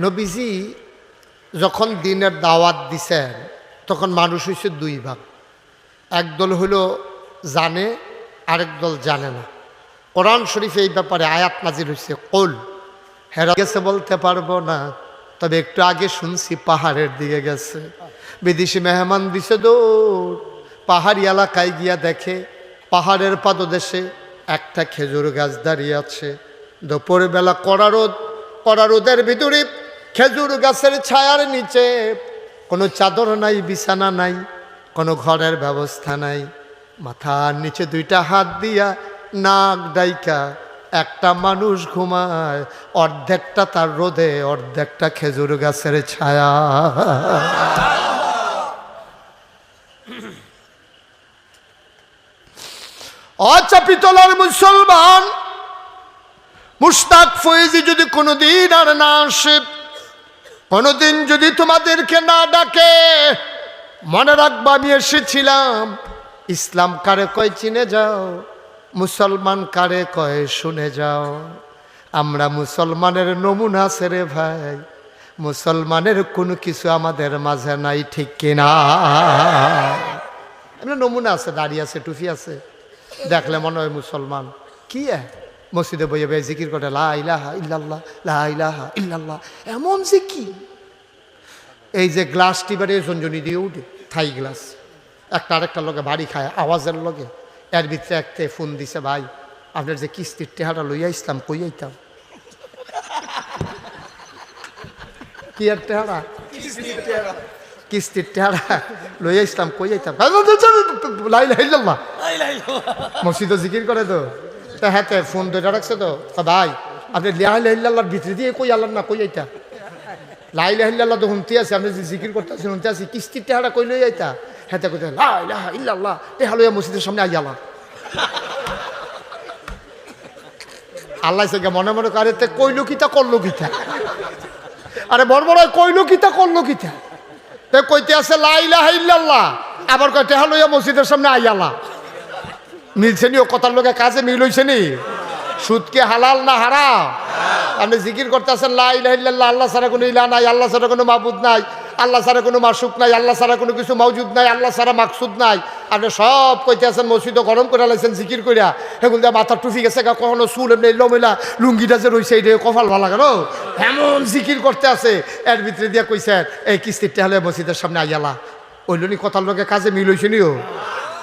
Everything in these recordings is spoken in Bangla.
নবীজি যখন দিনের দাওয়াত দিছেন, তখন মানুষ হয়েছে দুই ভাগ। একদল হলো জানে, আরেক দল জানে না। কোরআন শরীফ এই ব্যাপারে আয়াত নাজির হয়েছে কোল, হেরা গেছে বলতে পারব না, তবে একটু আগে শুনছি পাহাড়ের দিকে গেছে। বিদেশি মেহমান দিছে দৌড়, পাহাড়ি এলাকায় গিয়া দেখে, পাহাড়ের পাদদেশে একটা খেজুর গাছ দাঁড়িয়ে আছে। দুপুরবেলা কড়া রোদ রোদের ভিতরে খেজুর গাছের ছায়ার নিচে। কোনো চাদর নাই, বিছানা নাই, কোনো ঘরের ব্যবস্থা নাই। মাথার নিচে দুইটা হাত দিয়া নাক ডাইকা, একটা মানুষ ঘুমায়, অর্ধেকটা তার রোদে, অর্ধেকটা খেজুর গাছের ছায়া। অচাপিতলার মুসলমান। মুস্তাক ফয়েজি যদি কোনোদিন আর না আসে কোনোদিন যদি তোমাদেরকে না ডাকে, মনে রাখবা আমি এসেছিলাম। ইসলাম কারে কয় চিনে যাও, মুসলমান কারে কয় শুনে যাও। আমরা মুসলমানের নমুনা সেরে ভাই, মুসলমানের কোনো কিছু আমাদের মাঝে নাই, ঠিক কিনা এমনি নমুনা আছে, দাড়ি আছে টুফি আছে, দেখলে মনে হয় মুসলমান। কি? মসজিদে বইয়ে বইয়ে জিকির করে লা ইলাহা ইল্লাল্লাহ লা ইলাহা ইল্লাল্লাহ। এমন জিকির। এই যে গ্লাস টিবারে জঞ্জনি দিয়ে উঠে থাই গ্লাস। একটা আরেকটা লোকে বাড়ি খায় আওয়াজের লগে এর ভিতরে একটা ফোন দিছে ভাই আপনার যে কিস্তির টেহাটা লইয়া ইসলাম কই আইতাম? কি আর টেহারা কিস্তির টেহারা লইয়া ইসলাম কই আইতাম? মসজিদও জিকির করে তো। তা হ্যাঁ ফোন ধরে রাখছে তো। ভাই, আপনি লিয়া লাইল্লাহর ভিতরে দিয়ে কই আল্লাহ না কই আইতা? লাই লাইল্লাহ তো শুনতে আছে আপনি যে জিকির করতে শুনতে আছি, কিস্তির টেহারা কই লই আইতা? হ্যাঁ তে কইতে লাইলাহা ইল্লাল্লাহ, টেহা লইয়া মসজিদের সামনে আইয়ালা আল্লাহ। সে মনে মনে করে তে কইলো কিতা করল কিতা আরে বড় কইলো কিতা করল কিতা তে? কইতে আছে লাইলাহা ইল্লাল্লাহ, আবার কয়, টেহা লইয়া মসজিদের সামনে আইয়ালা মিলছে নি ও কথার লোকে কাজে মিল হইছে নি? সুদ হালাল না হারা আপনি জিকির করতেছেন লাই লাইল্লাহ আল্লাহ ছাড়া কোনো ইলা নাই, আল্লাহ ছাড়া কোনো মাবুদ নাই, আল্লাহ ছাড়া কোনো মাসুক নাই, আল্লাহ ছাড়া কোনো কিছু মৌজুদ নাই, আল্লাহ ছাড়া মাকসুদ নাই। আপনি সব কইতে আছেন মসজিদ গরম করে লাইছেন জিকির করিয়া সেগুলো দিয়ে মাথার টুফি গেছে কখনো চুল এমনি লমেলা, লুঙ্গিটা যে রইছে এই কপাল ভালো লাগে এমন জিকির করতে আছে। এর ভিতরে দিয়ে কইছেন, এই কিস্তিরটা হলে মসজিদের সামনে আইয়ালা ওইলনি কথার লোকে কাজে মিল হইছে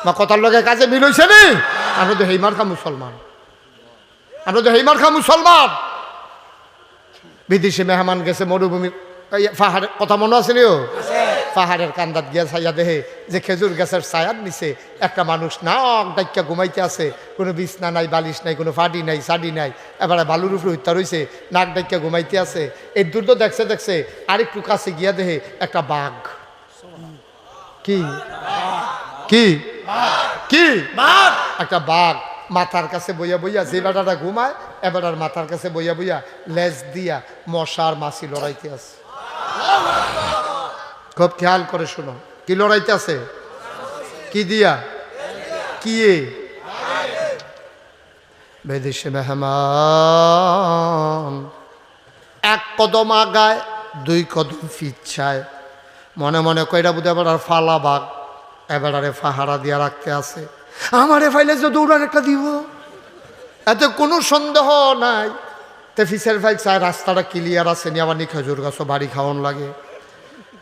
বা কথার লগে কাজে মিল হইছে নি? আমরা তো হেইমার খা মুসলমান। আমরা তো হেইমার খা মুসলমান। বিদেশি মেহমান গেছে মরুভূমি। এই পাহাড় কথা মনে আছে নিও পাহাড়ের কান্দাত গিয়া ছাইয়া দেহে যে খেজুর গাছের ছায়ার নিচে একটা মানুষ নাক ডাইকা ঘুমাইতে আছে। কোনো বিছনা নাই বালিশ নাই কোনো ফাটি নাই সাডি নাই। এবারে বালুর উপরে হত্যা রয়েছে নাক ডাইকা ঘুমাইতে আছে। এই দূর তো দেখছে দেখছে আরেকটু কাছে গিয়া দেহে একটা বাঘ। কি? কি? কি? একটা বাঘ মাথার কাছে বইয়া বইয়া যে বেটাটা ঘুমায় এবারটার মাথার কাছে বইয়া বইয়া লেজ দিয়া মশার মাছি লড়াইতে আছে। খুব খেয়াল করে শোনো। কি লড়াইতে আছে? কি দিয়া? কি এ? বিদেশি মেহমান। এক কদম আগায় দুই কদম ফিচ্ছায়। মনে মনে কইরা এবার আর ফালা বাঘ। এবার ফাহারা দিয়া রাখতে আছে। আমারে ফাইলে যে দৌড়ার একটা দিব। এতে কোনো সন্দেহ নাই। তে ফিসের ফাইল চায়, রাস্তাটা ক্লিয়ার আছে নি, আবার নি খেজুর গাছও বাড়ি খাওয়ান লাগে।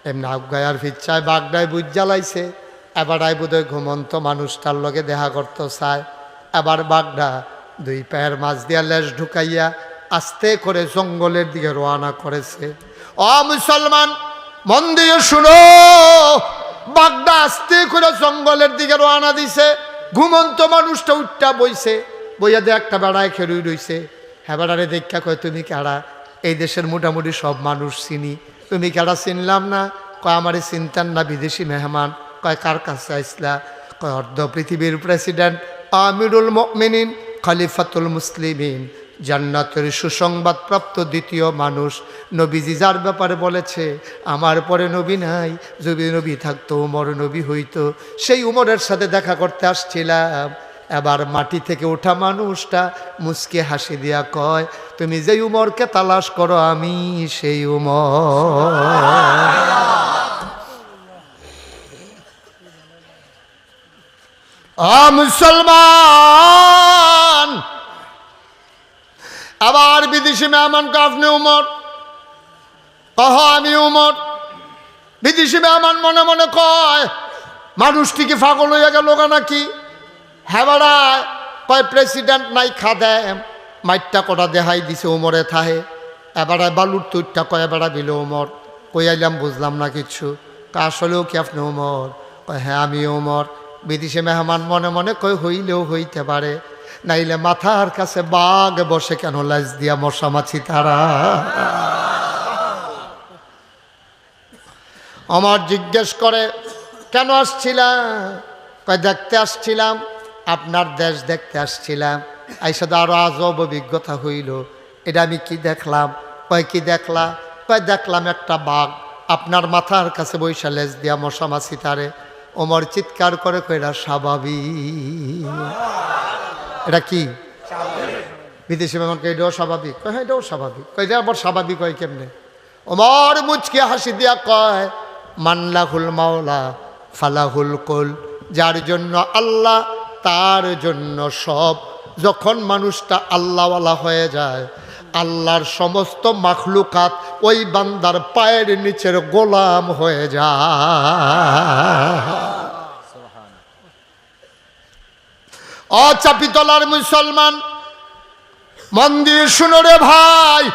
এমনি আবগায় আর ফিচ্ছায় বাগডায় বুঝ জ্বালাইছে। আই বোধহয় ঘুমন্ত মানুষটার লগে দেখা করতে চায়। এবার বাগডা দুই পায়ের মাছ দিয়া লেজ ঢুকাইয়া আস্তে করে জঙ্গলের দিকে রওনা করেছে। অ মুসলমান, মন দিয়ে শুনো! বাগদা আস্তে করে জঙ্গলের দিকে রওনা দিছে। ঘুমন্ত মানুষটা উঠটা বইছে। বইয়া দিয়ে একটা বেড়ায় খেলুই রইছে। হ্যাঁ বেড়ারে দেখা কয়, তুমি কারা এই দেশের মোটামুটি সব মানুষ চিনি। তুমি কারা চিনলাম না। কয়, আমারে চিনতাম না, বিদেশি মেহমান। কয়, কার কাছে আইসলা? কয়, অর্ধ পৃথিবীর প্রেসিডেন্ট আমিরুল মমিনিন, খলিফাতুল মুসলিমিন। জান্নাতের সুসংবাদপ্রাপ্ত দ্বিতীয় মানুষ। নবীজি যার ব্যাপারে বলেছে, আমার পরে নবী নাই, যদি নবী থাকতো, উমর নবী হইতো। সেই উমরের সাথে দেখা করতে আসছিলাম। এবার মাটি থেকে ওঠা মানুষটা মুসকে হাসি দিয়া কয়, তুমি যেই উমরকে তালাশ করো, আমি সেই উমর। মুসলমান! আবার বিদেশি মেহমানকে আপনি উমর, কহ আমি উমর? বিদেশি মেহমান মনে মনে কয় মানুষটি কি ফাগল হইয়া গেল নাকি? হ্যাঁ কয়, প্রেসিডেন্ট নাই খা খাদে মাইটটা কটা দেহাই দিছে উমরে থাহে। এবারে বালুর তুইটটা কয় এবারে বিলে উমর। কই আইলাম, বুঝলাম না কিছু। তা আসলেও কি আপনি উমর? কয় হ্যাঁ আমি উমর। বিদেশি মেহমান মনে মনে কই হইলেও হইতে পারে। নাইলে মাথার কাছে বাঘ বসে কেন লাজ দিয়া মশা মাছি তারা? আমার জিজ্ঞেস করে, কেন আসছিলাম? কয়, দেখতে আসছিলাম, আপনার দেশ দেখতে আসছিলাম। আইসা তো আরও আজব অভিজ্ঞতা হইল, এটা আমি কি দেখলাম? কয়, কি দেখলাম কয়, দেখলাম একটা বাঘ, আপনার মাথার কাছে বৈশা লেজ দিয়া মশা মাছি তারে। ওমর চিৎকার করে কয় এটা স্বাভাবিক। এটা কি? বিদেশি মেহমানকে এটাও স্বাভাবিক। কয় হ্যাঁ এটাও স্বাভাবিক। কয়, এটা আবার স্বাভাবিক হয় কেমনে? ওমর মুচকে হাসি দিয়া কয় মান্লাহুল মাওলা, ফালাহুল কুল। যার জন্য আল্লাহ, তার জন্য সব। যখন মানুষটা আল্লাহওয়ালা হয়ে যায়, আল্লাহর সমস্ত মাখলুকাত ওই বান্দার পায়ের নিচের গোলাম হয়ে যায়। অচাপিতলার মুসলমান। মন্দির শুনো রে ভাই,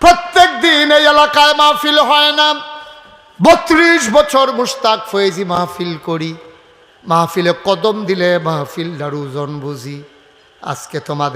প্রত্যেক দিন এই এলাকায় মাহফিল হয় না। বত্রিশ বছর মুস্তাক ফয়েজি মাহফিল করি। মাহফিলে কদম দিলে মাহফিল দারুজন বুঝি। আজকে তোমাদের